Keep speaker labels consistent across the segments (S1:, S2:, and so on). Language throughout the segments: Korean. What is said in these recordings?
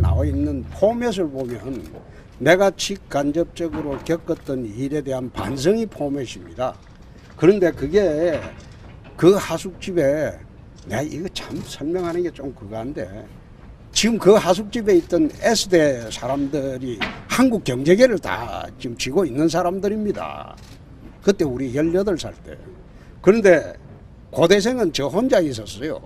S1: 나와 있는 포맷을 보면 내가 직간접적으로 겪었던 일에 대한 반성이 포맷입니다. 그런데 그게 그 하숙집에 내가 이거 참 설명하는 게 좀 그거한데 지금 그 하숙집에 있던 S대 사람들이 한국 경제계를 다 지금 쥐고 있는 사람들입니다. 그때 우리 18살 때. 그런데 고대생은 저 혼자 있었어요.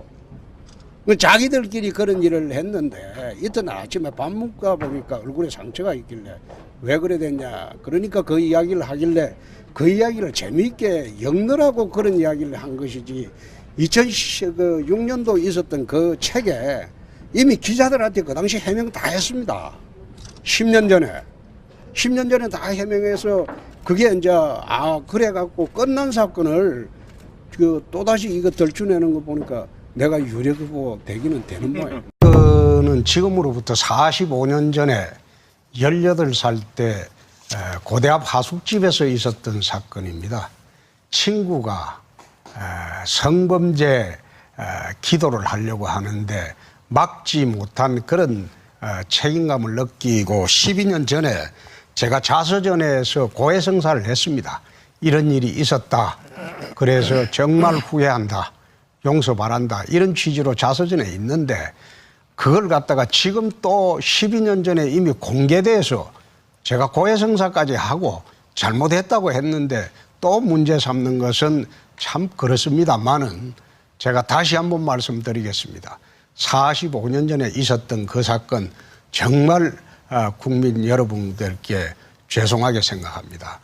S1: 그 자기들끼리 그런 일을 했는데 이튿날 아침에 밥 먹다 보니까 얼굴에 상처가 있길래 왜 그래 됐냐? 그러니까 그 이야기를 하길래 그 이야기를 재미있게 엮느라고 그런 이야기를 한 것이지. 2006년도 있었던 그 책에 이미 기자들한테 그 당시 해명 다 했습니다. 10년 전에. 10년 전에 다 해명해서 그게 이제 아 그래 갖고 끝난 사건을 그 또다시 이거 덜추내는 거 보니까 내가 유력후보 되기는 되는 모양. 그는 지금으로부터 45년 전에 18살 때 에, 고대 앞 하숙집에서 있었던 사건입니다. 친구가 에, 성범죄 에, 기도를 하려고 하는데 막지 못한 그런 어, 책임감을 느끼고 12년 전에 제가 자서전에서 고해성사를 했습니다. 이런 일이 있었다. 그래서 정말 후회한다. 용서 바란다. 이런 취지로 자서전에 있는데 그걸 갖다가 지금 또 12년 전에 이미 공개돼서 제가 고해성사까지 하고 잘못했다고 했는데 또 문제 삼는 것은 참 그렇습니다만은 제가 다시 한번 말씀드리겠습니다. 45년 전에 있었던 그 사건 정말 아, 국민 여러분들께 죄송하게 생각합니다.